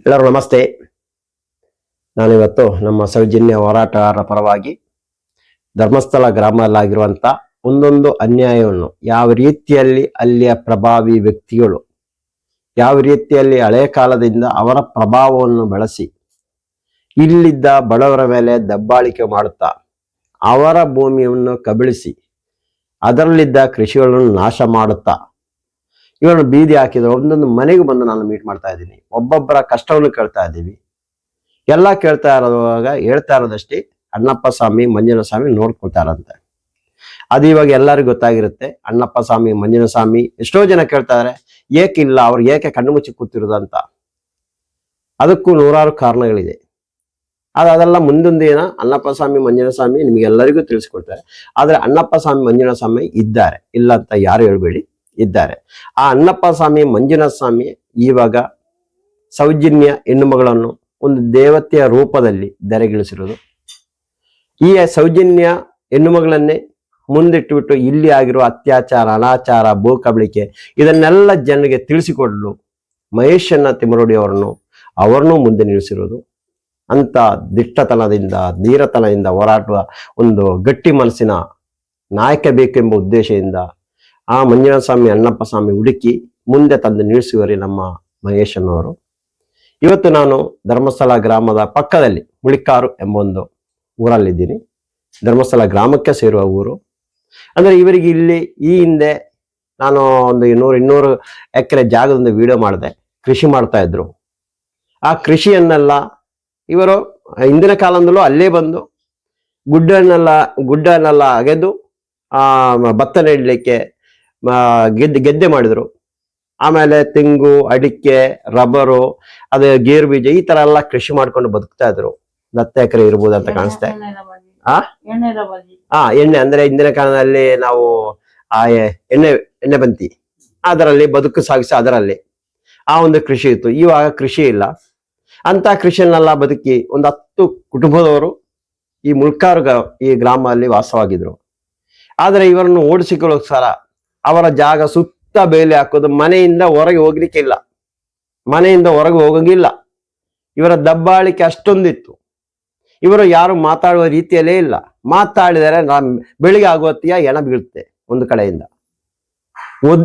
ಎಲ್ಲರೂ ನಮಸ್ತೆ. ನಾನಿವತ್ತು ನಮ್ಮ ಸೌಜನ್ಯ ಹೋರಾಟಗಾರರ ಪರವಾಗಿ ಧರ್ಮಸ್ಥಳ ಗ್ರಾಮದಲ್ಲಾಗಿರುವಂಥ ಒಂದೊಂದು ಅನ್ಯಾಯವನ್ನು ಯಾವ ರೀತಿಯಲ್ಲಿ ಅಲ್ಲಿಯ ಪ್ರಭಾವಿ ವ್ಯಕ್ತಿಗಳು, ಯಾವ ರೀತಿಯಲ್ಲಿ ಹಳೆ ಕಾಲದಿಂದ ಅವರ ಪ್ರಭಾವವನ್ನು ಬಳಸಿ ಇಲ್ಲಿದ್ದ ಬಡವರ ಮೇಲೆ ದಬ್ಬಾಳಿಕೆ ಮಾಡುತ್ತಾ ಅವರ ಭೂಮಿಯನ್ನು ಕಬಳಿಸಿ ಅದರಲ್ಲಿದ್ದ ಕೃಷಿಗಳನ್ನು ನಾಶ ಮಾಡುತ್ತಾ ಇವರನ್ನು ಬೀದಿ ಹಾಕಿದ್ರು ಒಂದೊಂದು ಮನೆಗೂ ಬಂದು ನಾನು ಮೀಟ್ ಮಾಡ್ತಾ ಇದ್ದೀನಿ. ಒಬ್ಬೊಬ್ಬರ ಕಷ್ಟವನ್ನು ಕೇಳ್ತಾ ಇದ್ದೀವಿ. ಎಲ್ಲ ಕೇಳ್ತಾ ಇರೋವಾಗ ಹೇಳ್ತಾ ಇರೋದಷ್ಟೇ ಅಣ್ಣಪ್ಪ ಸ್ವಾಮಿ ಮಂಜುನ ಸ್ವಾಮಿ ನೋಡ್ಕೊಳ್ತಾರಂತೆ ಅದು ಇವಾಗ ಎಲ್ಲರಿಗೂ ಗೊತ್ತಾಗಿರುತ್ತೆ. ಅಣ್ಣಪ್ಪ ಸ್ವಾಮಿ ಮಂಜುನ ಸ್ವಾಮಿ ಎಷ್ಟೋ ಜನ ಕೇಳ್ತಾ ಇದಾರೆ ಏಕಿಲ್ಲ ಅವ್ರು ಏಕೆ ಕಣ್ಣು ಮುಚ್ಚಿ ಕೂತಿರೋದಂತ ಅದಕ್ಕೂ ನೂರಾರು ಕಾರಣಗಳಿದೆ. ಅದು ಅದೆಲ್ಲ ಮುಂದೊಂದು ಅಣ್ಣಪ್ಪ ಸ್ವಾಮಿ ಮಂಜುನ ಸ್ವಾಮಿ ನಿಮಗೆಲ್ಲರಿಗೂ ತಿಳಿಸ್ಕೊಡ್ತಾರೆ. ಆದರೆ ಅಣ್ಣಪ್ಪ ಸ್ವಾಮಿ ಮಂಜುನ ಸ್ವಾಮಿ ಇದ್ದಾರೆ. ಇಲ್ಲ ಅಂತ ಯಾರು ಹೇಳ್ಬೇಡಿ. ಇದ್ದಾರೆ. ಆ ಅಣ್ಣಪ್ಪ ಸ್ವಾಮಿ, ಮಂಜುನಾಥ ಸ್ವಾಮಿ ಇವಾಗ ಸೌಜನ್ಯ ಹೆಣ್ಣುಮಗಳನ್ನು ಒಂದು ದೇವತೆಯ ರೂಪದಲ್ಲಿ ಧರೆಗಿಳಿಸಿರೋದು ಈ ಸೌಜನ್ಯ ಹೆಣ್ಣುಮಗಳನ್ನೇ ಮುಂದಿಟ್ಟುಬಿಟ್ಟು ಇಲ್ಲಿ ಆಗಿರುವ ಅತ್ಯಾಚಾರ, ಅನಾಚಾರ ಭೂ ಕಬಳಿಕೆ ಇದನ್ನೆಲ್ಲ ಜನರಿಗೆ ತಿಳಿಸಿಕೊಡಲು ಮಹೇಶನ್ನ ತಿಮರೋಡಿ ಅವರನ್ನು ಅವರನ್ನು ಮುಂದೆ ನಿಲ್ಲಿಸಿರೋದು ಅಂತ ದಿಟ್ಟತನದಿಂದ, ಧೀರತನದಿಂದ ಹೋರಾಡುವ ಒಂದು ಗಟ್ಟಿ ಮನಸ್ಸಿನ ನಾಯಕ ಬೇಕೆಂಬ ಉದ್ದೇಶದಿಂದ ಆ ಮಂಜುನಾಥ ಸ್ವಾಮಿ ಅಣ್ಣಪ್ಪ ಸ್ವಾಮಿ ಹುಡುಕಿ ಮುಂದೆ ತಂದು ನಿಲ್ಲಿಸುವರಿ ನಮ್ಮ ಮಹೇಶನವರು. ಇವತ್ತು ನಾನು ಧರ್ಮಸ್ಥಳ ಗ್ರಾಮದ ಪಕ್ಕದಲ್ಲಿ ಮುಳಿಕಾರು ಎಂಬ ಒಂದು ಊರಲ್ಲಿದ್ದೀನಿ. ಧರ್ಮಸ್ಥಳ ಗ್ರಾಮಕ್ಕೆ ಸೇರುವ ಊರು. ಅಂದ್ರೆ ಇವರಿಗೆ ಇಲ್ಲಿ ಈ ಹಿಂದೆ ನಾನು ಒಂದು ಇನ್ನೂರು ಇನ್ನೂರು ಎಕರೆ ಜಾಗದಿಂದ ವಿಡಿಯೋ ಮಾಡಿದೆ. ಕೃಷಿ ಮಾಡ್ತಾ ಇದ್ರು. ಆ ಕೃಷಿಯನ್ನೆಲ್ಲ ಇವರು ಹಿಂದಿನ ಕಾಲದಲ್ಲೂ ಅಲ್ಲೇ ಬಂದು ಗುಡ್ಡನ್ನೆಲ್ಲ ಗುಡ್ಡನ್ನೆಲ್ಲ ಅಗೆದು, ಆ, ಭತ್ತ ನೆಡಲಿಕ್ಕೆ ಗೆದ್ದೆ ಗೆದ್ದೆ ಮಾಡಿದ್ರು. ಆಮೇಲೆ ತೆಂಗು ಅಡಿಕೆ ರಬ್ಬರು ಅದು ಗೇರು ಬೀಜ ಈ ತರ ಎಲ್ಲ ಕೃಷಿ ಮಾಡ್ಕೊಂಡು ಬದುಕ್ತಾ ಇದ್ರು. ಹತ್ತು ಎಕರೆ ಇರ್ಬೋದು ಅಂತ ಕಾಣಿಸ್ತೆ. ಆ? ಆ ಎಣ್ಣೆ ಅಂದ್ರೆ ಹಿಂದಿನ ಕಾಲದಲ್ಲಿ ನಾವು ಆ ಎಣ್ಣೆ ಎಣ್ಣೆ ಬಂತಿ. ಅದರಲ್ಲಿ ಬದುಕು ಸಾಗಿಸಿ ಅದರಲ್ಲಿ ಆ ಒಂದು ಕೃಷಿ ಇತ್ತು. ಇವಾಗ ಕೃಷಿ ಇಲ್ಲ. ಅಂತ ಕೃಷಿಯನ್ನೆಲ್ಲ ಬದುಕಿ ಒಂದು ಹತ್ತು ಕುಟುಂಬದವರು ಈ ಮುಳ್ಕಾರು ಈ ಗ್ರಾಮದಲ್ಲಿ ವಾಸವಾಗಿದ್ರು. ಆದರೆ ಇವರನ್ನು ಓಡಿಸಿಕೊಳ್ಳೋಸ್ಕರ ಅವರ ಜಾಗ ಸುತ್ತ ಬೇಲಿ ಹಾಕೋದು, ಮನೆಯಿಂದ ಹೊರಗೆ ಹೋಗ್ಲಿಕ್ಕಿಲ್ಲ ಮನೆಯಿಂದ ಹೊರಗೆ ಹೋಗಂಗಿಲ್ಲ. ಇವರ ದಬ್ಬಾಳಿಕೆ ಅಷ್ಟೊಂದಿತ್ತು. ಇವರು ಯಾರು ಮಾತಾಡುವ ರೀತಿಯಲ್ಲೇ ಇಲ್ಲ. ಮಾತಾಡಿದರೆ ಬೆಳಿಗ್ಗೆ ಆಗುವತ್ತಿಯ ಎಣ ಬೀಳುತ್ತೆ ಒಂದು ಕಡೆಯಿಂದ. ಒದ್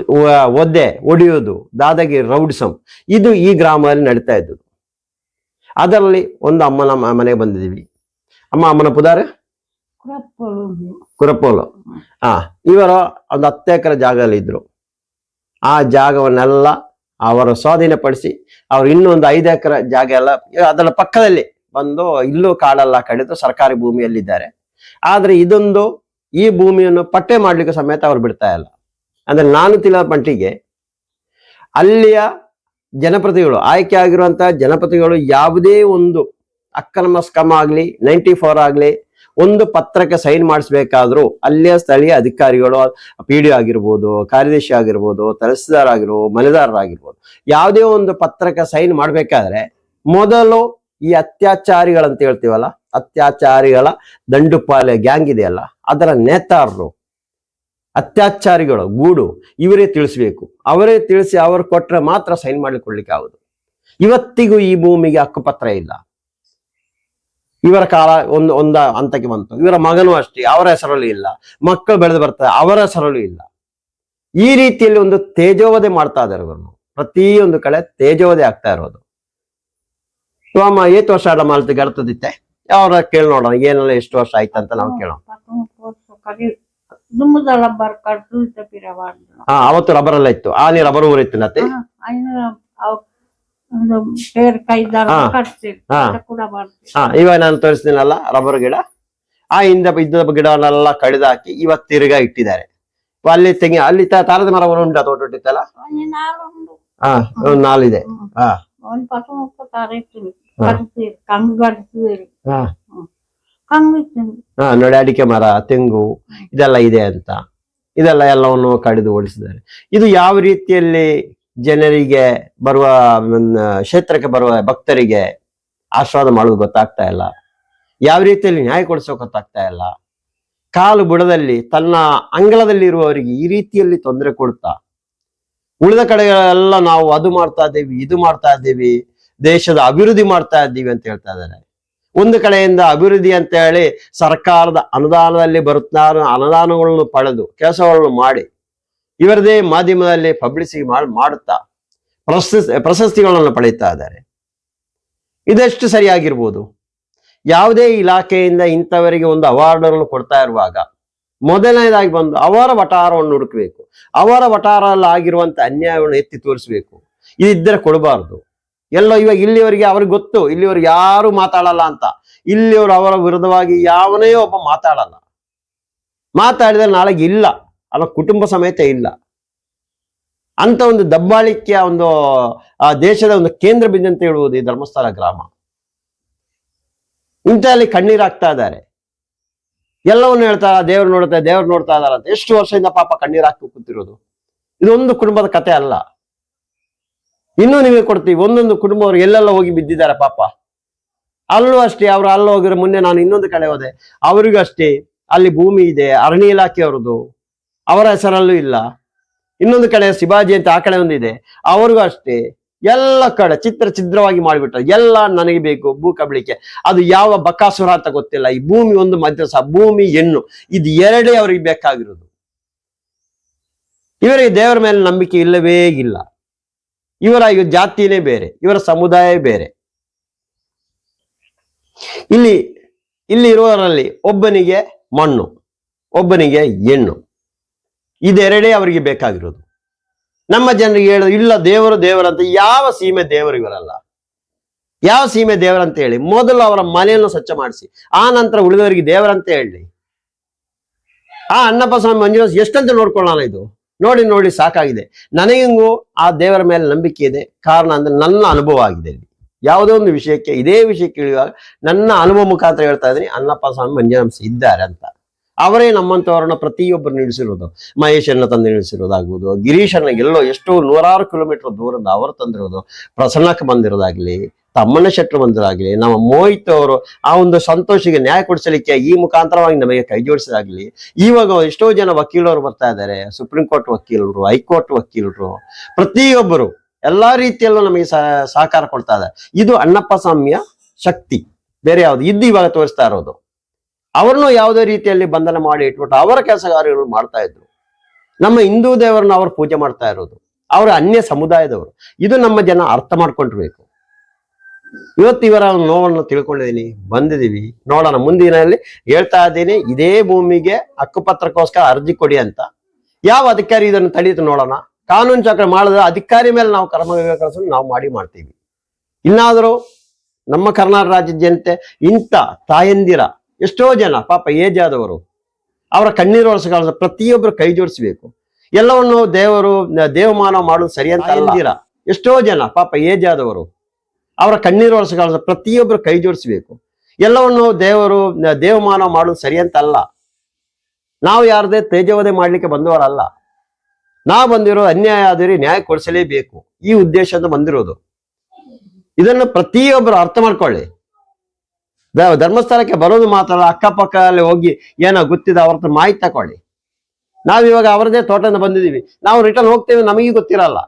ಒದ್ದೆ ಒಡೆಯೋದು ದಾದಾಗಿ ರೌಡಿಸಂ. ಇದು ಈ ಗ್ರಾಮದಲ್ಲಿ ನಡೀತಾ ಇದ್ದು ಅದರಲ್ಲಿ ಒಂದು ಅಮ್ಮನ ಮನೆಗೆ ಬಂದಿದ್ದೀವಿ. ಅಮ್ಮ, ಅಮ್ಮನ ಪುದಾರ? ಕುರಪೋಲು ಆ, ಇವರು ಒಂದು ಹತ್ತು ಎಕರೆ ಜಾಗದಲ್ಲಿ ಇದ್ರು. ಆ ಜಾಗವನ್ನೆಲ್ಲ ಅವರು ಸ್ವಾಧೀನಪಡಿಸಿ ಅವ್ರು ಇನ್ನೊಂದು ಐದು ಎಕರೆ ಜಾಗ ಎಲ್ಲ ಅದರ ಪಕ್ಕದಲ್ಲಿ ಬಂದು ಇಲ್ಲೂ ಕಾಡೆಲ್ಲ ಕಡಿದು ಸರ್ಕಾರಿ ಭೂಮಿಯಲ್ಲಿದ್ದಾರೆ. ಆದ್ರೆ ಇದೊಂದು ಈ ಭೂಮಿಯನ್ನು ಪಟ್ಟೆ ಮಾಡ್ಲಿಕ್ಕೆ ಸಮೇತ ಅವ್ರು ಬಿಡ್ತಾ ಇಲ್ಲ. ಅಂದ್ರೆ ನಾನು ತಿಳಿದ ಮಟ್ಟಿಗೆ ಅಲ್ಲಿಯ ಜನಪ್ರತಿಗಳು ಆಯ್ಕೆ ಆಗಿರುವಂತಹ ಜನಪ್ರತಿಗಳು ಯಾವುದೇ ಒಂದು ಅಕ್ರಮ ಸ್ಕಮ್ ಆಗಲಿ, ನೈಂಟಿ ಫೋರ್ ಆಗ್ಲಿ ಒಂದು ಪತ್ರಕ್ಕೆ ಸೈನ್ ಮಾಡಿಸ್ಬೇಕಾದ್ರೂ ಅಲ್ಲಿಯ ಸ್ಥಳೀಯ ಅಧಿಕಾರಿಗಳು ಪಿ ಡಿ ಆಗಿರ್ಬೋದು, ಕಾರ್ಯದರ್ಶಿ ಆಗಿರ್ಬೋದು ತಹಸೀಲ್ದಾರ್ ಆಗಿರ್ಬೋದು ಮನೆದಾರರಾಗಿರ್ಬೋದು, ಯಾವುದೇ ಒಂದು ಪತ್ರಕ್ಕೆ ಸೈನ್ ಮಾಡಬೇಕಾದ್ರೆ ಮೊದಲು ಈ ಅತ್ಯಾಚಾರಿಗಳಂತ ಹೇಳ್ತೀವಲ್ಲ, ಅತ್ಯಾಚಾರಿಗಳ ದಂಡುಪಾಲೆ ಗ್ಯಾಂಗ್ ಇದೆಯಲ್ಲ, ಅದರ ನೇತಾರರು, ಅತ್ಯಾಚಾರಿಗಳು, ಗೂಡು, ಇವರೇ ತಿಳಿಸ್ಬೇಕು. ಅವರೇ ತಿಳಿಸಿ ಅವರು ಕೊಟ್ಟರೆ ಮಾತ್ರ ಸೈನ್ ಮಾಡಿಕೊಳ್ಳಿಕ್ಕೆ ಆಗುದು. ಇವತ್ತಿಗೂ ಈ ಭೂಮಿಗೆ ಹಕ್ಕುಪತ್ರ ಇಲ್ಲ. ಇವರ ಕಾಲ ಒಂದು ಒಂದ ಹಂತಕ್ಕೆ ಬಂತು. ಇವರ ಮಗನೂ ಅಷ್ಟೇ ಅವರ ಹೆಸರಲ್ಲೂ ಇಲ್ಲ. ಮಕ್ಕಳು ಬೆಳೆದು ಬರ್ತಾರೆ ಅವರ ಹೆಸರಲ್ಲೂ ಇಲ್ಲ. ಈ ರೀತಿಯಲ್ಲಿ ಒಂದು ತೇಜೋವಧೆ ಮಾಡ್ತಾ ಇದ್ದಾರೆ ಇವರನ್ನು ಪ್ರತಿಯೊಂದು ಕಡೆ ತೇಜೋವಧೆ ಆಗ್ತಾ ಇರೋದು. ಸ್ವಾಮ ಏತ್ ವರ್ಷ ಆಡ ಮಾಲ್ತಿ ಗಡ್ತದಿತ್ತೆ. ಅವ್ರ ಕೇಳ ನೋಡೋಣ ಏನೆಲ್ಲ ಎಷ್ಟು ವರ್ಷ ಆಯ್ತು ಅಂತ ನಾವು ಕೇಳೋಣ. ಹಾ ಅವತ್ತು ರಬ್ಬರ್ ಎಲ್ಲ ಇತ್ತು. ಆನೆ ರಬ್ಬರ್ ಊರಿತ್ತು ನತ್ತೆ. ಒಂದು ಪೇರ್ ಕೈದಾರ ಹಾ. ಕಟ್ತೀರಿ ಹಾ. ಅದು ಕೂಡ ಮಾಡ್ತೀರಿ ಹಾ ಇವಾಗ ನಾನು ತೋರಿಸ್ತೀನಲ್ಲ ರಬ್ಬರ್ ಗಿಡ. ಆ ಹಿಂದೆ ಇದ್ದ ಗಿಡವನ್ನೆಲ್ಲ ಕಡಿದಾಕಿ ಇವತ್ ಇವತ್ತು ತಿರ್ಗಾ ಇಟ್ಟಿದ್ದಾರೆ. ಅಲ್ಲಿ ತೆಂಗಿ ಅಲ್ಲಿ ತ- ತಾರದ ಮರ ಉಂಟಾ ತೋಟ ಇಟ್ಟಿತ್ತಲ್ಲ ಒಂದು ನಾలుగు ಹಾ ಒಂದ್ ನಾಲಿದೆ. ಹಾ. ಒಂದು ಕಂಗು ಕಂಗು ಹಾ ನೋಡಿ ಅಡಿಕೆ ಮರ ತೆಂಗು ಇದೆಲ್ಲ ಇದೆ ಅಂತ. ಇದೆಲ್ಲ ಎಲ್ಲವನ್ನು ಕಡಿದು ಓಡಿಸಿದ್ದಾರೆ. ಇದು ಯಾವ ರೀತಿಯಲ್ಲಿ ಜನರಿಗೆ ಬರುವ ಕ್ಷೇತ್ರಕ್ಕೆ ಬರುವ ಭಕ್ತರಿಗೆ ಆಶೀರ್ವಾದ ಮಾಡೋದು ಗೊತ್ತಾಗ್ತಾ ಇಲ್ಲ. ಯಾವ ರೀತಿಯಲ್ಲಿ ನ್ಯಾಯ ಕೊಡಿಸೋಕೆ ಗೊತ್ತಾಗ್ತಾ ಇಲ್ಲ. ಕಾಲು ಬುಡದಲ್ಲಿ, ತನ್ನ ಅಂಗಳದಲ್ಲಿ ಇರುವವರಿಗೆ ಈ ರೀತಿಯಲ್ಲಿ ತೊಂದರೆ ಕೊಡ್ತಾ ಉಳಿದ ಕಡೆಗಳೆಲ್ಲ ನಾವು ಅದು ಮಾಡ್ತಾ ಇದ್ದೀವಿ, ಇದು ಮಾಡ್ತಾ ಇದ್ದೀವಿ, ದೇಶದ ಅಭಿವೃದ್ಧಿ ಮಾಡ್ತಾ ಇದ್ದೀವಿ ಅಂತ ಹೇಳ್ತಾ ಇದ್ದಾರೆ. ಒಂದು ಕಡೆಯಿಂದ ಅಭಿವೃದ್ಧಿ ಅಂತ ಹೇಳಿ ಸರ್ಕಾರದ ಅನುದಾನದಲ್ಲಿ ಬರುತ್ತಾರ ಅನುದಾನಗಳನ್ನು ಪಡೆದು, ಕೆಲಸಗಳನ್ನು ಮಾಡಿ ಇವರದೇ ಮಾಧ್ಯಮದಲ್ಲಿ ಪಬ್ಲಿಸಿಟಿ ಮಾಡಿ, ಮಾಡುತ್ತಾ ಪ್ರಶಸ್ತಿ ಪ್ರಶಸ್ತಿಗಳನ್ನು ಪಡೆಯುತ್ತಾ ಇದ್ದಾರೆ. ಇದೆಷ್ಟು ಸರಿಯಾಗಿರ್ಬೋದು? ಯಾವುದೇ ಇಲಾಖೆಯಿಂದ ಇಂಥವರಿಗೆ ಒಂದು ಅವಾರ್ಡ್ಗಳನ್ನು ಕೊಡ್ತಾ ಇರುವಾಗ ಮೊದಲನೇದಾಗಿ ಬಂದು ಅವರ ವಟಾರವನ್ನು ಹುಡುಕಬೇಕು. ಅವರ ವಟಾರಲ್ಲಿ ಆಗಿರುವಂತ ಅನ್ಯಾಯವನ್ನು ಎತ್ತಿ ತೋರಿಸಬೇಕು. ಇದಿದ್ದರೆ ಕೊಡಬಾರ್ದು. ಎಲ್ಲೋ ಇವಾಗ ಇಲ್ಲಿವರಿಗೆ ಅವ್ರಿಗೆ ಗೊತ್ತು, ಇಲ್ಲಿವರೆಗೆ ಯಾರು ಮಾತಾಡಲ್ಲ ಅಂತ. ಇಲ್ಲಿಯವರು ಅವರ ವಿರುದ್ಧವಾಗಿ ಯಾವನೇ ಒಬ್ಬ ಮಾತಾಡಲ್ಲ. ಮಾತಾಡಿದರೆ ನಾಳೆಗೆ ಇಲ್ಲ. ಅವರ ಕುಟುಂಬ ಸಮೇತ ಇಲ್ಲ. ಅಂತ ಒಂದು ದಬ್ಬಾಳಿಕೆಯ ಒಂದು, ಆ ದೇಶದ ಒಂದು ಕೇಂದ್ರ ಬಿಂದು ಅಂತ ಹೇಳುವುದು ಈ ಧರ್ಮಸ್ಥಳ ಗ್ರಾಮ. ಇಂಥಲ್ಲಿ ಕಣ್ಣೀರಾಗ್ತಾ ಇದ್ದಾರೆ. ಎಲ್ಲವನ್ನು ಹೇಳ್ತಾರ ದೇವ್ರು ನೋಡ್ತಾ ದೇವ್ರು ನೋಡ್ತಾ ಇದಾರ ಅಂತ. ಎಷ್ಟು ವರ್ಷದಿಂದ ಪಾಪ ಕಣ್ಣೀರಾಕಿ ಕೂತಿರೋದು. ಇದೊಂದು ಕುಟುಂಬದ ಕತೆ ಅಲ್ಲ. ಇನ್ನೂ ನಿಮಗೆ ಕೊಡ್ತೀವಿ, ಒಂದೊಂದು ಕುಟುಂಬವ್ರು ಎಲ್ಲೆಲ್ಲ ಹೋಗಿ ಬಿದ್ದಿದ್ದಾರೆ ಪಾಪ. ಅಲ್ಲೂ ಅಷ್ಟೇ, ಅವ್ರು ಅಲ್ಲಿ ಹೋಗಿರೋ ಮೊನ್ನೆ ನಾನು ಇನ್ನೊಂದು ಕಡೆ ಹೋದೆ. ಅವರಿಗೂ ಅಷ್ಟೇ, ಅಲ್ಲಿ ಭೂಮಿ ಇದೆ, ಅರಣ್ಯ ಇಲಾಖೆಯವ್ರದ್ದು ಅವರ ಹೆಸರಲ್ಲೂ ಇಲ್ಲ. ಇನ್ನೊಂದು ಕಡೆ ಶಿವಾಜಿ ಅಂತ ಆ ಕಡೆ ಒಂದಿದೆ. ಅವ್ರಿಗೂ ಅಷ್ಟೇ. ಎಲ್ಲ ಕಡೆ ಚಿತ್ರ ಚಿತ್ರವಾಗಿ ಮಾಡಿಬಿಟ್ರು. ಎಲ್ಲ ನನಗೆ ಬೇಕು, ಭೂ ಕಬಳಿಕೆ. ಅದು ಯಾವ ಬಕಾಸುರ ಅಂತ ಗೊತ್ತಿಲ್ಲ. ಈ ಭೂಮಿ ಒಂದು ಮಧ್ಯಸ, ಭೂಮಿ ಹೆಣ್ಣು. ಇದು ಎರಡೇ ಅವರಿಗೆ ಬೇಕಾಗಿರೋದು. ಇವರಿಗೆ ದೇವರ ಮೇಲೆ ನಂಬಿಕೆ ಇಲ್ಲವೇ ಇಲ್ಲ. ಇವರ ಇವ ಜಾತಿನೇ ಬೇರೆ. ಇವರ ಸಮುದಾಯ ಬೇರೆ. ಇಲ್ಲಿ ಇಲ್ಲಿ ಇರುವವರಲ್ಲಿ ಒಬ್ಬನಿಗೆ ಮಣ್ಣು, ಒಬ್ಬನಿಗೆ ಹೆಣ್ಣು. ಇದೆರಡೇ ಅವರಿಗೆ ಬೇಕಾಗಿರೋದು. ನಮ್ಮ ಜನರಿಗೆ ಹೇಳೋದು, ಇಲ್ಲ ದೇವರು ದೇವರಂತ, ಯಾವ ಸೀಮೆ ದೇವರು ಇವರಲ್ಲ. ಯಾವ ಸೀಮೆ ದೇವರಂತ ಹೇಳಿ, ಮೊದಲು ಅವರ ಮನೆಯನ್ನು ಸ್ವಚ್ಛ ಮಾಡಿಸಿ, ಆ ನಂತರ ಉಳಿದವರಿಗೆ ದೇವರಂತ ಹೇಳಿ. ಆ ಅನ್ನಪ್ಪ ಸ್ವಾಮಿ ಮಂಜುನಾಥ್ ಎಷ್ಟಂತ ನೋಡ್ಕೊಳ್ಳೋಣ ಇದು. ನೋಡಿ ನೋಡಿ, ಸಾಕಾಗಿದೆ. ನನಗಿಂಗೂ ಆ ದೇವರ ಮೇಲೆ ನಂಬಿಕೆ ಇದೆ. ಕಾರಣ ಅಂದ್ರೆ ನನ್ನ ಅನುಭವ ಆಗಿದೆ ಯಾವುದೋ ಒಂದು ವಿಷಯಕ್ಕೆ, ಇದೇ ವಿಷಯಕ್ಕೆ ಇಳಿಯುವಾಗ ನನ್ನ ಅನುಭವ ಮುಖಾಂತರ ಹೇಳ್ತಾ ಇದ್ದೀನಿ ಅನ್ನಪ್ಪ ಸ್ವಾಮಿ ಮಂಜುನಾಥ್ ಇದ್ದಾರೆ ಅಂತ. ಅವರೇ ನಮ್ಮಂತವರನ್ನ ಪ್ರತಿಯೊಬ್ಬರು ನಿಲ್ಲಿಸಿರೋದು. ಮಹೇಶನ್ನ ತಂದು ನಿಲ್ಲಿಸಿರೋದಾಗ್ಬೋದು ಗಿರೀಶನ್ನ ಎಲ್ಲೋ ಎಷ್ಟೋ ನೂರಾರು ಕಿಲೋಮೀಟರ್ ದೂರದ ಅವರು ತಂದಿರೋದು, ಪ್ರಸನ್ನಕ್ಕೆ ಬಂದಿರೋದಾಗ್ಲಿ, ತಮ್ಮಣ್ಣ ಶೆಟ್ಟರು ಬಂದಿರೋದಾಗ್ಲಿ, ನಮ್ಮ ಮೋಹಿತ್ ಅವರು ಆ ಒಂದು ಸಂತೋಷಿಗೆ ನ್ಯಾಯ ಕೊಡಿಸಲಿಕ್ಕೆ ಈ ಮುಖಾಂತರವಾಗಿ ನಮಗೆ ಕೈ ಜೋಡಿಸಿದಾಗ್ಲಿ, ಇವಾಗ ಎಷ್ಟೋ ಜನ ವಕೀಲರು ಬರ್ತಾ ಇದ್ದಾರೆ, ಸುಪ್ರೀಂ ಕೋರ್ಟ್ ವಕೀಲರು, ಹೈಕೋರ್ಟ್ ವಕೀಲರು, ಪ್ರತಿಯೊಬ್ಬರು ಎಲ್ಲಾ ರೀತಿಯಲ್ಲೂ ನಮಗೆ ಸಹ- ಸಹಕಾರ ಕೊಡ್ತಾ ಇದೆ ಇದು ಅಣ್ಣಪ್ಪ ಸ್ವಾಮಿಯ ಶಕ್ತಿ. ಬೇರೆ ಯಾವ್ದು? ಇದ್ದು ಇವಾಗ ತೋರಿಸ್ತಾ ಇರೋದು. ಅವ್ರನ್ನೂ ಯಾವುದೇ ರೀತಿಯಲ್ಲಿ ಬಂಧನ ಮಾಡಿ ಇಟ್ಬಿಟ್ಟು ಅವರ ಕೆಲಸ ಕಾರ್ಯಗಳು ಮಾಡ್ತಾ ಇದ್ರು. ನಮ್ಮ ಹಿಂದೂ ದೇವರನ್ನ ಅವರು ಪೂಜೆ ಮಾಡ್ತಾ ಇರೋದು. ಅವರ ಅನ್ಯ ಸಮುದಾಯದವರು. ಇದು ನಮ್ಮ ಜನ ಅರ್ಥ ಮಾಡ್ಕೊಂಡಿರ್ಬೇಕು. ಇವತ್ತು ಇವರ ನೋವನ್ನು ತಿಳ್ಕೊಂಡಿದ್ದೀನಿ, ಬಂದಿದ್ದೀವಿ. ನೋಡೋಣ ಮುಂದಿನಲ್ಲಿ ಹೇಳ್ತಾ ಇದ್ದೀನಿ, ಇದೇ ಭೂಮಿಗೆ ಹಕ್ಕುಪತ್ರಕ್ಕೋಸ್ಕರ ಅರ್ಜಿ ಕೊಡಿ ಅಂತ. ಯಾವ ಅಧಿಕಾರಿ ಇದನ್ನು ತಡೀತು ನೋಡೋಣ. ಕಾನೂನು ಚಕ್ರ ಮಾಡಿದ್ರೆ ಅಧಿಕಾರಿ ಮೇಲೆ ನಾವು ಕರ್ಮ ಕಳಿಸೋದು ನಾವು ಮಾಡಿ ಮಾಡ್ತೀವಿ. ಇನ್ನಾದರೂ ನಮ್ಮ ಕರ್ನಾಟಕ ರಾಜ್ಯದ ಜನತೆ ಇಂಥ ತಾಯಂದಿರ ಎಷ್ಟೋ ಜನ ಪಾಪ ಏಜ್ ಆದವರು ಅವರ ಕಣ್ಣೀರು ಒರೆಸಗಾಲ ಪ್ರತಿಯೊಬ್ಬರು ಕೈ ಜೋಡಿಸಬೇಕು. ಎಲ್ಲವನ್ನು ದೇವರು ದೇವಮಾನವ ಮಾಡೋದು ಸರಿ ಅಂತ ಅಂದಿರ ಎಷ್ಟೋ ಜನ ಪಾಪ ಏಜ್ ಆದವರು ಅವರ ಕಣ್ಣೀರು ಒರೆಸಗಾಲ ಪ್ರತಿಯೊಬ್ಬರು ಕೈ ಜೋಡಿಸಬೇಕು. ಎಲ್ಲವನ್ನು ದೇವರು ದೇವಮಾನವ ಮಾಡೋದು ಸರಿ ಅಂತ ಅಲ್ಲ. ನಾವು ಯಾರದೇ ತೇಜವಧೆ ಮಾಡ್ಲಿಕ್ಕೆ ಬಂದವರಲ್ಲ. ನಾವು ಬಂದಿರೋ ಅನ್ಯಾಯ ಆದರೆ ನ್ಯಾಯ ಕೊಡಿಸಲೇಬೇಕು. ಈ ಉದ್ದೇಶದಿಂದ ಬಂದಿರೋದು. ಇದನ್ನು ಪ್ರತಿಯೊಬ್ಬರು ಅರ್ಥ ಮಾಡ್ಕೊಳ್ಳಿ. ಧರ್ಮಸ್ಥಳಕ್ಕೆ ಬರೋದು ಮಾತ್ರ ಅಲ್ಲ, ಅಕ್ಕಪಕ್ಕದಲ್ಲಿ ಹೋಗಿ ಏನೋ ಗೊತ್ತಿದೆ ಅವ್ರ ಹತ್ರ ಮಾಹಿತಿ ತಕೊಳ್ಳಿ. ನಾವಿವಾಗ ಅವರದೇ ತೋಟದಿಂದ ಬಂದಿದ್ದೀವಿ. ನಾವು ರಿಟರ್ನ್ ಹೋಗ್ತೇವೆ ನಮಗೆ ಗೊತ್ತಿರಲ್ಲ.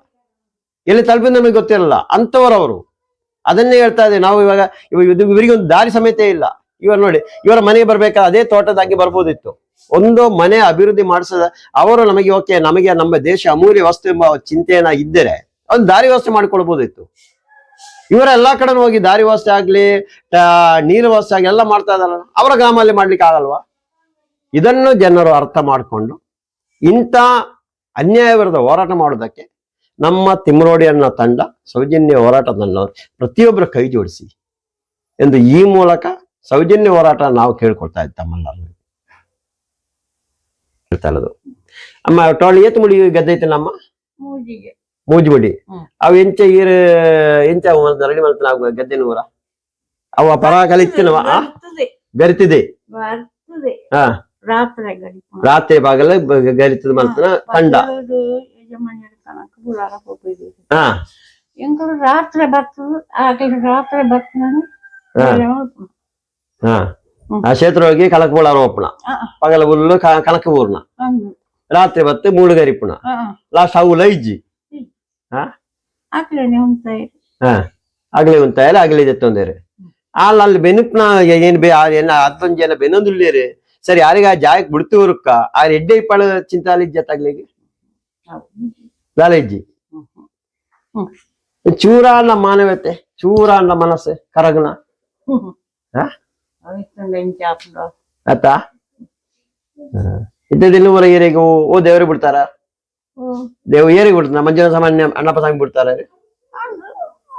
ಎಲ್ಲಿ ತಲುಪಿದ ನಮಗೆ ಗೊತ್ತಿರಲ್ಲ. ಅಂತವರವರು ಅದನ್ನೇ ಹೇಳ್ತಾ ಇದ್ದೀವಿ ನಾವು ಇವಾಗ ಇವರಿಗೆ ಒಂದು ದಾರಿ ಸಮೇತ ಇಲ್ಲ. ಇವರು ನೋಡಿ ಇವರ ಮನೆಗೆ ಬರ್ಬೇಕಾದ್ರೆ ಅದೇ ತೋಟದಾಗಿ ಬರ್ಬೋದಿತ್ತು. ಒಂದು ಮನೆ ಅಭಿವೃದ್ಧಿ ಮಾಡಿಸದ ಅವರು ನಮಗೆ ಓಕೆ ನಮಗೆ ನಮ್ಮ ದೇಶ ಅಮೂಲ್ಯ ವಸ್ತು ಎಂಬ ಚಿಂತೆಯನ್ನ ಇದ್ದರೆ ಒಂದು ದಾರಿ ವ್ಯವಸ್ಥೆ ಮಾಡಿಕೊಳ್ಬೋದಿತ್ತು ಇವರ ಎಲ್ಲಾ ಕಡೆ ಹೋಗಿ ದಾರಿ ವ್ಯವಸ್ಥೆ ಆಗ್ಲಿ ನೀರು ವ್ಯವಸ್ಥೆ ಆಗ್ಲಿ ಎಲ್ಲ ಮಾಡ್ತಾ ಇದ್ದಾರಲ್ಲ, ಅವರ ಗ್ರಾಮದಲ್ಲಿ ಮಾಡ್ಲಿಕ್ಕೆ ಆಗಲ್ವಾ? ಇದನ್ನು ಜನರು ಅರ್ಥ ಮಾಡಿಕೊಂಡು ಇಂಥ ಅನ್ಯಾಯ ವಿರುದ್ಧ ಹೋರಾಟ ಮಾಡೋದಕ್ಕೆ ನಮ್ಮ ತಿಮ್ರೋಡಿ ಅನ್ನೋ ತಂಡ ಸೌಜನ್ಯ ಹೋರಾಟ ತಂಡ ಪ್ರತಿಯೊಬ್ಬರು ಕೈ ಜೋಡಿಸಿ ಎಂದು ಈ ಮೂಲಕ ಸೌಜನ್ಯ ಹೋರಾಟ ನಾವು ಕೇಳ್ಕೊಳ್ತಾ ಇದ್ದ ತಮ್ಮಲ್ಲರೂ ಅಮ್ಮ ಟೋಳಿ ಏತ್ ಮುಡಿ ಗದ್ದೈತೆ ನಮ್ಮ ಮೂಜ್ಬಿಡಿ ಹ್ಮ್. ಅವು ಎಂಚ ಈರು ಎಂಚ ರೆಡಿ ಮಾಡ್ತಾನೆ ನಾವು ಗದ್ದೆ ನೂರ ಅವ ಪರ ಕಲಿತಿನವ ಬರ್ತದೆ ಬೆರಿತಿದೆ ಬರ್ತದೆ ಹಾ ರಾತ್ರಿ ಗಡಿ ರಾತ್ರಿ ಬಾಗಲ ಗರಿತದ ಮಾಡ್ತಾನ ಕಂಡ ಯಜಮಾನ್ಯರ ಕಣಕ್ಕೆ ಬುಲಾರ ಹೋಗಿದ್ದೀವಿ ಹಾ ಎಂಕರು ರಾತ್ರಿ ಬರ್ತದೆ ಆಗಲಿ ರಾತ್ರಿ ಬರ್ತದೆ ಹಾ ಆ ಕ್ಷೇತ್ರ ಹೋಗಿ ಕನಕ ಬೋಳಾರ ಒಪ್ಪಣ ಪಗಲ ಬುಲ್ಲು ಕ- ಕನಕ ಬೂರ್ಣ ರಾತ್ರಿ ಬತ್ತೆ ಮೂಡು ಗರಿಪುಣ ಲಾಸ್ಟ್ ಅವು ಲೈಜಿ ಆಗ್ಲೇ ಉಂತಾಯಲ್ಲ ಆಗ್ಲಿ ತೊಂದರೆ ಅಲ್ಲ ಅಲ್ಲಿ ಬೆನುಪ್ನ ಏನ್ ಬೇ ಆ ಏನ ಹತ್ತೊಂದ್ ಜನ ಬೆನೊಂದುಳ್ಳೇರಿ ಸರಿ ಯಾರಿಗ ಆ ಜಾಯಕ್ ಬಿಡ್ತಿವ್ರಕ್ಕ? ಆ ಎಡ್ಡೆ ಇಪ್ಪಳ ಚಿಂತಾಲಿ ಜತ್ತಾಗ್ಲಿಗೆ ಲಾಲೆಜ್ಜಿ. ಚೂರ ಅನ್ನ ಮಾನವತೆ ಚೂರ ಅನ್ನ ಮನಸ್ಸು ಕರಗನ ಹಾ? ಆತ? ಇದ್ದದಿಲ್ಲ ಹೊರಗಿರಿಗೂ ಏರಿಗೆ ಓ ದೇವ್ರಿಗೆ ಬಿಡ್ತಾರ? ದೇವ್ ಏರಿಗೆ ಬಿಡ್ತಾರ ಮಂಜುನಾಥ ಸಾಮಾನ್ಯ ಅಣ್ಣಪ್ಪ ಸ್ವಾಮಿ ಬಿಡ್ತಾರೆ.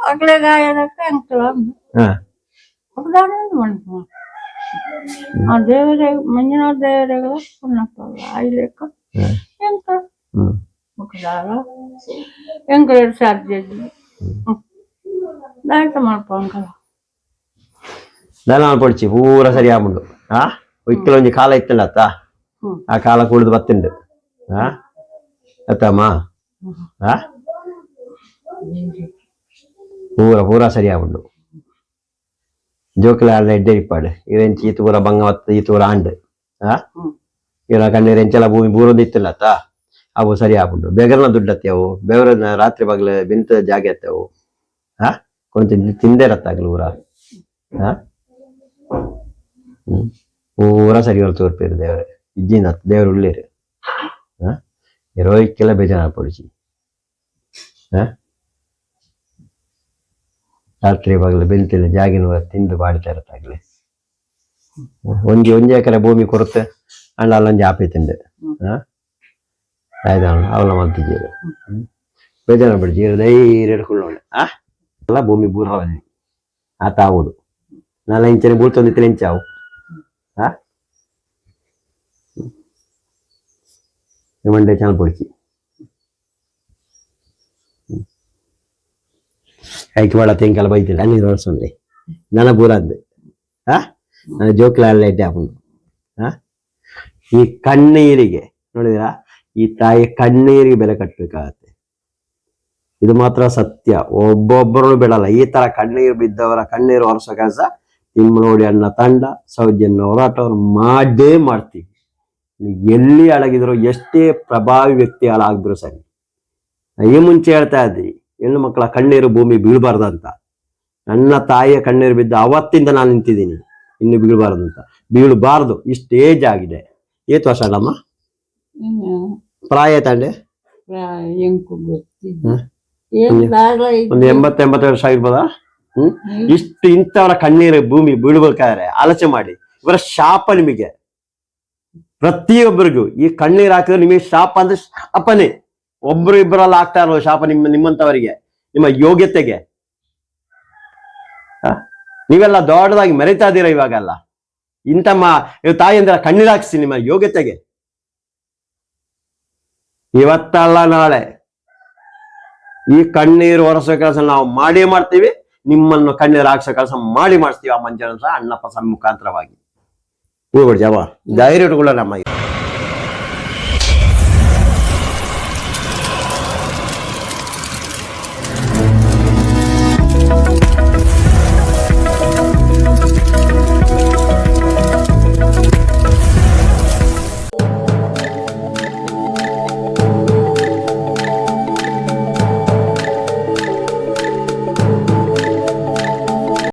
ಅಗಲೆ ಗಾಯದಕ್ಕೆ ಅಂಕಲ ಆ ದೇವರ ಮಂಜುನಾಥ ದೇವರಿಗೆ ಪುಣ್ಣಪ್ಪ ಐಲೆಕ್ಕ ಹ್ಮ್. ಎಂಕ ಮುಖದಾರ ಎಂಕ ಸಾಧ್ಯ ದಾಟ ಮಾಡ್ಕೊ ಅಂಕಲ. ದನ ಪೊಡ್ಚಿ ಪೂರ ಸರಿ ಆಗ್ಬಿಡು ಹಾ? ಇಕ್ಕಲೊಂಜಿ ಕಾಲ ಇತ್ತಲ್ಲ ಅತ್ತ? ಆ ಕಾಲ ಕುಡಿದು ಬತ್ತಿಂಡು ಹಾ? ಅತ್ತಮ್ಮ? ಪೂರ ಸರಿ ಜೋಕುಲ ಆಡ ಎಡ್ಡೆ ಇಪ್ಪಾಡು. ಇರೆಂಚಿ ಈ ತೂರ ಬಂಗ ಈ ತೂರ ಹ್ಮ್. ಇರ ಕಂಡು ರೆಂಚೆಲ್ಲ ಭೂಮಿ ಬೂರೊಂದು ಇತ್ತಿಲ್ಲ ಅತ್ತ? ಅವು ಸರಿ ಆಗ್ಬಿಡು ಬೆಗರ್ನ ದುಡ್ಡು ಅವು. ಬೆವರನ್ನ ರಾತ್ರಿ ಬಗ್ಲ ಬೆಂತ ಜಾಗ ಅತ್ತವು ಹಾ ಕೊಂಚ ತಿಂದೇ ರತ್ತಾಗ್ಲು ಊರ? ಹಾ ಪೂರ ಸರಿ ಹೊರ ತೋರ್ಪಿರು ದೇವ್ರೆ. ಇಜ್ಜಿನ ದೇವ್ರ ಉಳ್ಳೇರು. ಹಾ ಬೇಜಾರ ಪಡಿಸಿ. ಹಾ? ರಾತ್ರಿ ಬಾಗ್ಲು ಬೆಂತಿಲ್ಲ ಜಾಗಿನ ತಿಂದು ಬಾಡ್ತಾ ಇರತ್ತಾಗಲಿ. ಒಂಜಿ ಒಂಜಿ ಎಕರೆ ಭೂಮಿ ಕೊರತೆ ಅಂಡ್ ಅಲ್ಲೊಂದು ಆಪೆ ತಿಂದೆ. ಹಾ? ಆಯ್ತು ಅವಳ ಮಲ್ತಿದ್ದೀರು ಬೇಜಾರ ಬಿಡ್ಜಿ ಧೈರ್ಯ ಹಿಡ್ಕೊಳ್ಳೋಣ. ಆ ಎಲ್ಲ ಭೂಮಿ ಬೂರ ಆತ ಆವುಡು ನಾಳೆ ಇಂಚನೆ ಬೂಳ್ತೊಂದಿತ್ತಿನ ಇಂಚಾವು ಹಾ ಮಂಡೆ ಚಾನಲ್ ಪೊಡಿಚಿ ಐಕ್ ಬಾಳ ತೆಂಕಲ ಬೈತಿಲ್ಲ ನೀರು ಹೊಡ್ಸೊಂದ್ರೆ ನನ್ನ ಬೂರದ್ದು ಹಾ ನನ್ನ ಜೋಕ್ಲ ಇಟ್ಟೆ ಹಾ ಈ ಕಣ್ಣೀರಿಗೆ ನೋಡಿದಿರಾ ಈ ತಾಯಿ ಕಣ್ಣೀರಿಗೆ ಬೆಲೆ ಕಟ್ಟಬೇಕಾಗತ್ತೆ ಇದು ಮಾತ್ರ ಸತ್ಯ. ಒಬ್ಬೊಬ್ಬರು ಬಿಡಲ್ಲ. ಈ ತರ ಕಣ್ಣೀರು ಬಿದ್ದವರ ಕಣ್ಣೀರು ಹೊರಸೋ ಕೆಲಸ, ನಿಮ್ಮ ನೋಡಿ ಅಣ್ಣ ತಂಡ ಸೌಜನ್ಯ ಹೋರಾಟವನ್ನು ಮಾಡೇ ಮಾಡ್ತೀವಿ. ಎಲ್ಲಿ ಅಳಗಿದ್ರು ಎಷ್ಟೇ ಪ್ರಭಾವಿ ವ್ಯಕ್ತಿ ಹಾಳಾಗಿದ್ರು ಸರಿ. ಈ ಮುಂಚೆ ಹೇಳ್ತಾ ಇದ್ರಿ ಹೆಣ್ಣು ಮಕ್ಕಳ ಕಣ್ಣೀರು ಭೂಮಿ ಬೀಳ್ಬಾರ್ದಂತ. ನನ್ನ ತಾಯಿಯ ಕಣ್ಣೀರು ಬಿದ್ದ ಅವತ್ತಿಂದ ನಾನು ನಿಂತಿದ್ದೀನಿ ಇನ್ನು ಬೀಳ್ಬಾರ್ದಂತ. ಬೀಳ್ಬಾರ್ದು ಇಷ್ಟು ಏಜ್ ಆಗಿದೆ. ಏತ್ ವರ್ಷ ಅಲ್ಲಮ್ಮ ಪ್ರಾಯ ತಂಡೆ ಒಂದು ಎಂಬತ್ತೆಂಬತ್ತು ವರ್ಷ ಆಗಿರ್ಬೋದಾ? ಹ್ಮ್? ಇಷ್ಟು ಇಂಥವರ ಕಣ್ಣೀರು ಭೂಮಿ ಬೀಳ್ಬೇಕಾದ್ರೆ ಆಲೋಚನೆ ಮಾಡಿ. ಇವರ ಶಾಪ ನಿಮಗೆ. ಪ್ರತಿಯೊಬ್ಬರಿಗೂ ಈ ಕಣ್ಣೀರು ಹಾಕಿದ್ರೆ ನಿಮಗೆ ಶಾಪ ಅಂದ್ರೆ ಶಾಪನೆ. ಒಬ್ರು ಇಬ್ಬರಲ್ಲ ಆಗ್ತಾ ಇರೋ ಶಾಪ ನಿಮ್ಮ, ನಿಮ್ಮಂತವರಿಗೆ, ನಿಮ್ಮ ಯೋಗ್ಯತೆಗೆ? ನೀವೆಲ್ಲ ದೊಡ್ಡದಾಗಿ ಮರಿತಾ ಇದ್ದೀರಾ ಇವಾಗಲ್ಲ? ಇಂಥ ಮಾ ತಾಯಿ ಅಂದ್ರೆ ಕಣ್ಣೀರು ಹಾಕ್ಸಿ ನಿಮ್ಮ ಯೋಗ್ಯತೆಗೆ. ಇವತ್ತಲ್ಲ ನಾಳೆ, ಈ ಕಣ್ಣೀರು ಒರೆಸೋ ಕೆಲಸ ನಾವು ಮಾಡಿ ಮಾಡ್ತೀವಿ, ನಿಮ್ಮನ್ನು ಕಣ್ಣೀರು ಹಾಕ್ಸೋ ಕೆಲಸ ಮಾಡಿ ಮಾಡಿಸ್ತೀವಿ ಆ ಮಂಜನ ಅಣ್ಣಪ್ಪ ಸಹ ಮುಖಾಂತರವಾಗಿ. ಹೋಗ್ಬಿಡಿ ಜವ ಧೈರ್ಯ ಇಟ್ಕೊಳ್ಳ ನಮ್ಮ